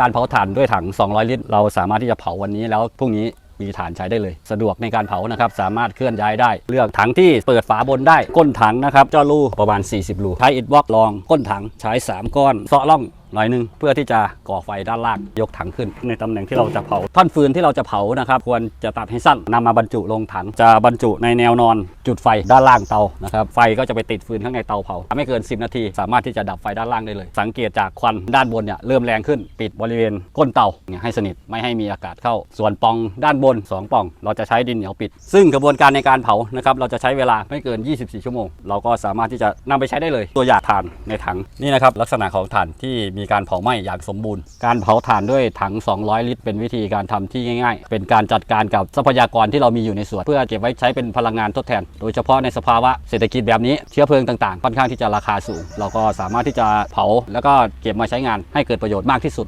การเผาถ่านด้วยถัง 200 ลิตร เราสามารถที่จะเผาวันนี้แล้วพรุ่งนี้มีถ่านใช้ได้เลย สะดวกในการเผานะครับ สามารถเคลื่อนย้ายได้ เลือกถังที่เปิดฝาบนได้ ก้นถังนะครับเจารูประมาณ 40 รูใช้อิดบล็อกรอง ก้นถังใช้ 3 ก้อนเซาะร่อง หน่อยหนึงเพื่อที่จะก่อไฟด้านล่างยกถังขึ้น ในตำแหน่งที่เราจะเผาท่อนฟืนที่เราจะเผานะครับ ควรจะตัดให้สั้นนำมาบรรจุลงถัง จะบรรจุในแนวนอนจุดไฟด้านล่างเตานะครับไฟก็จะไปติดฟืนข้างในเตาเผาไม่เกิน 10 นาที สามารถที่จะดับไฟด้านล่างได้เลย สังเกตจากควันด้านบนเนี่ยเริ่มแรงขึ้นปิดบริเวณก้นเตาเนี่ยให้สนิทไม่ให้มีอากาศเข้า ส่วนปองด้านบน 2ปอง เราจะใช้ดินเหนียวปิด ซึ่งกระบวนการในการเผานะครับเราจะใช้เวลาไม่เกิน 24 ชั่วโมง เราก็สามารถที่จะนำไปใช้ได้เลย ตัวอย่างถ่านในถังนี่นะครับลักษณะของถ่านที่มีการเผาไหม้อย่างสมบูรณ์ การเผาถ่านด้วยถัง 200 ลิตร เป็นวิธีการทำที่ง่ายๆ เป็นการจัดการกับทรัพยากรที่เรามีอยู่ในสวน เพื่อเก็บไว้ใช้เป็นพลังงานทดแทน โดยเฉพาะในสภาวะเศรษฐกิจแบบนี้เชื้อเพลิงต่างๆ ค่อนข้างที่จะราคาสูง เราก็สามารถที่จะเผาแล้วก็เก็บมาใช้งานให้เกิดประโยชน์มากที่สุด